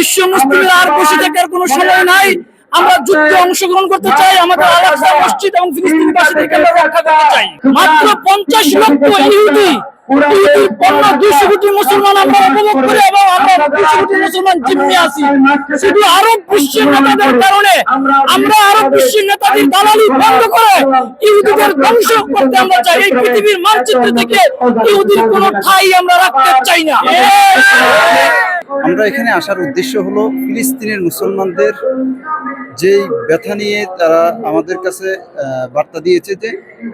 বিশ্ব মুসলিমের আর বসে থাকার কোনো সময় নাই। আমরা যুদ্ধে অংশগ্রহণ করতে চাই আমাদের আলাদা মসজিদ এবং ফিলিস্তিনবাসীদেরকে আমরা রক্ষা করতে চাই। মাত্র পঞ্চাশ লক্ষ ইহুদি ইহুদির পণ্য দুইশো কোটি মুসলমান আমরা উপভোগ করে এবং আমরা দুইশো কোটি মুসলমান জিম্মি আছি। শুধু আরব বিশ্বের নেতাদের কারণে আমরা আরব বিশ্বের নেতাদের দালালি বন্ধ করে ইহুদিদের ধ্বংস করতে আমরা চাই। এই পৃথিবীর মানচিত্র থেকে ইহুদির কোনো ঠাই আমরা রাখতে চাই না। আমরা এখানে আসার উদ্দেশ্য হলো ফিলিস্তিনের মুসলমানদের যেই ব্যথা নিয়ে তারা আমাদের কাছে বার্তা দিয়েছে যে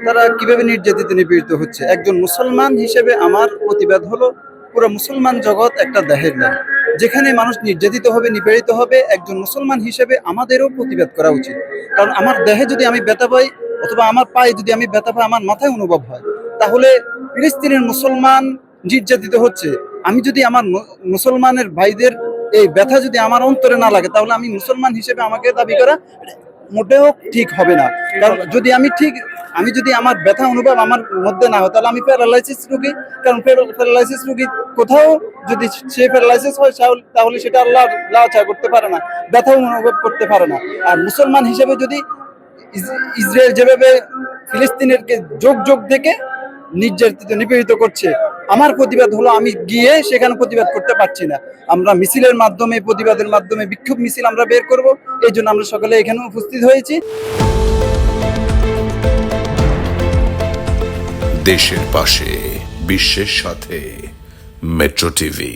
তারা কীভাবে নির্যাতিত, নিপীড়িত হচ্ছে। একজন মুসলমান হিসেবে আমার প্রতিবাদ হলো পুরো মুসলমান জগৎ একটা দেহের নাম যেখানে মানুষ নির্যাতিত হবে, নিপীড়িত হবে, একজন মুসলমান হিসেবে আমাদেরও প্রতিবাদ করা উচিত। কারণ আমার দেহে যদি আমি ব্যথা পাই অথবা আমার পায়ে যদি আমি ব্যথা পাই, আমার মাথায় অনুভব হয়, তাহলে ফিলিস্তিনের মুসলমান নির্যাতিত হচ্ছে। আমি যদি আমার মুসলমানের ভাইদের এই ব্যথা যদি আমার অন্তরে না লাগে, তাহলে আমি মুসলমান হিসেবে আমাকে দাবি করা মোটেও ঠিক হবে না। কারণ যদি আমি ঠিক, আমি যদি আমার ব্যথা অনুভব আমার মধ্যে না হয়, তাহলে আমি প্যারালাইসিস রোগী। কারণ প্যারালাইসিস রোগী কোথাও যদি সে প্যারালাইসিস হয়, তাহলে- সেটা আল্লাহ লাচা করতে পারে না, ব্যথা অনুভব করতে পারে না। আর মুসলমান হিসেবে যদি ইস- ইসরায়েল যেভাবে ফিলিস্তিনেরকে যোগ যোগ থেকে নির্যাতিত, নিপীড়িত করছে আমার প্রতিবাদ হলো, আমি গিয়ে সেখানে প্রতিবাদ করতে পারছি না। আমরা মিছিলের মাধ্যমে, প্রতিবাদের মাধ্যমে বিক্ষোভ মিছিল আমরা বের করব, এই জন্য আমরা সকালে এখানে উপস্থিত হয়েছি। দেশের পাশে, বিশ্বের সাথে, মেট্রো টিভি।